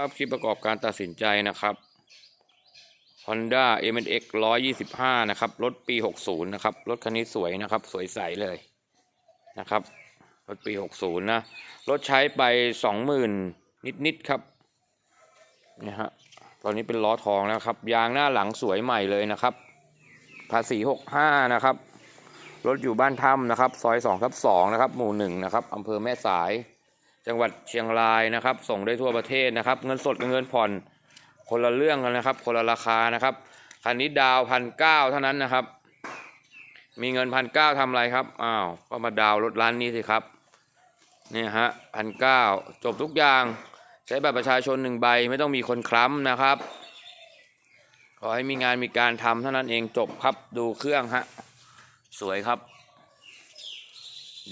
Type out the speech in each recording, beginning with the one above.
ครับคลิปประกอบการตัดสินใจนะครับ Honda MNX 125 นะครับ รถปี 60 นะครับ รถคันนี้สวยนะครับ สวยใสเลยนะครับ รถปี 60 นะ รถใช้ไป 20,000 นิด ๆ ครับนี่ยฮะตอนนี้เป็นล้อทองแล้วครับ ยางหน้าหลังสวยใหม่เลยนะครับ ภาษี 65 นะครับ รถอยู่บ้านถ้ำนะครับ ซอย2ทับ2นะครับ หมู่ 1 นะครับอำเภอแม่สาย จังหวัดเชียงรายนะครับ ส่งได้ทั่วประเทศนะครับ เงินสดกับเงินผ่อนคนละเรื่องกันนะครับ คนละราคานะครับคันนี้ดาวพันเก้าเท่านั้นนะครับ มีเงินพันเก้าทำอะไรครับอ้าวก็มาดาวรถร้านนี้สิครับเนี่ยฮะพันเก้าจบทุกอย่างใช้บัตรประชาชนหนึ่งใบไม่ต้องมีคนค้ำนะครับ ขอให้มีงานมีการทำเท่านั้นเองจบครับดูเครื่องฮะสวยครับ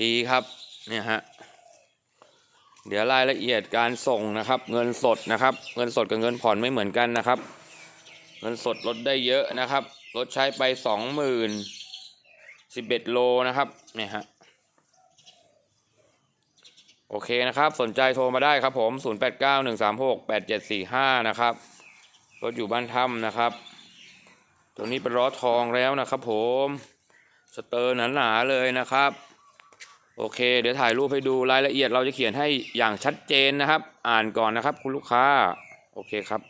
ดีครับเนี่ยฮะ เดี๋ยวรายละเอียดการส่งนะครับ เงินสดนะครับ เงินสดกับเงินผ่อนไม่เหมือนกันนะครับ เงินสดลดได้เยอะนะครับลดใช้ไปสองหมื่นสิบเอ็ดโลนะครับเนี่ยฮะโอเคนะครับ สนใจโทรมาได้ครับผม 0 8 9 1 3 6 8 7 4 5 นะครับ รถอยู่บ้านถ้ำนะครับ ตัวนี้เป็นล้อทองแล้วนะครับผม สเตอร์หนาๆเลยนะครับ โอเค เดี๋ยวถ่ายรูปให้ดูรายละเอียดเราจะเขียนให้อย่างชัดเจนนะครับ อ่านก่อนนะครับ คุณลูกค้า โอเคครับ